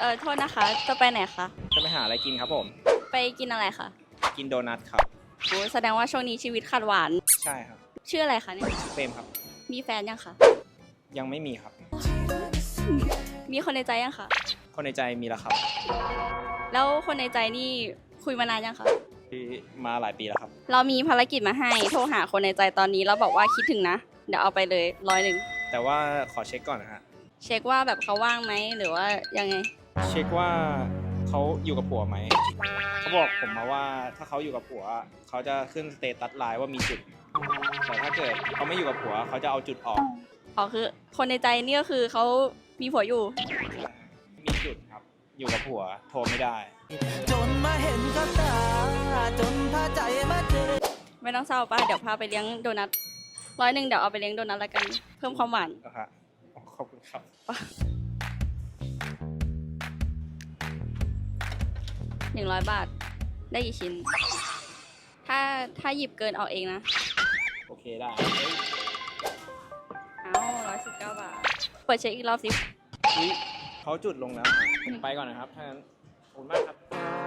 เออโทษนะคะ จะไปไหนคะ จะไปหาอะไรกินครับผม ไปกินอะไรคะกินโดนัทครับ โอ้แสดงว่าช่วงนี้ชีวิตขาดหวาน ใช่ครับชื่ออะไรคะเนี่ย เฟรมครับ มีแฟนยังคะ ยังไม่มีครับ มีคนในใจยังคะ คนในใจมีแล้วครับ แล้วคนในใจนี่คุยมานานยังคะ ที่มาหลายปีแล้วครับ เรามีภารกิจมาให้ โทรหาคนในใจตอนนี้แล้วบอกว่าคิดถึงนะ เดี๋ยวเอาไปเลยร้อยหนึ่ง แต่ว่าขอเช็คก่อนนะฮะ เช็คว่าแบบเขาว่างไหมหรือว่ายังไง เช็คว่าเขาอยู่กับผัวไหมเขาบอกผมมาว่าถ้าเขาอยู่กับผัวเขาจะขึ้นสเตตัสไลน์ว่ามีจุดแต่ถ้าเกิดเขาไม่อยู่กับผัวเขาจะเอาจุดออก อ๋อคือ คนในใจนี่ก็คือเขามีผัวอยู่ มีจุดครับ อยู่กับผัวโทรไม่ได้ จนมาเห็นกับตาจนพาใจมาเจอไม่ต้องเศร้าป้าเดี๋ยวพาไปเลี้ยงโดนัทร้อยหนึ่งเดี๋ยวเอาไปเลี้ยงโดนัทละกัน เพิ่มความหวานนะฮะขอบคุณครับ นึ่งร้อยบาท ได้กี่ชิ้น ถ้าถ้าหยิบเกินเอาเองนะ โอเคได้เอาร้อยสิบเก้าบาท เปิดเช็คอีกรอบสิ อุ๊ยเขาจุดลงแล้วไปก่อนนะครับถ้างั้นขอบคุณมากครับ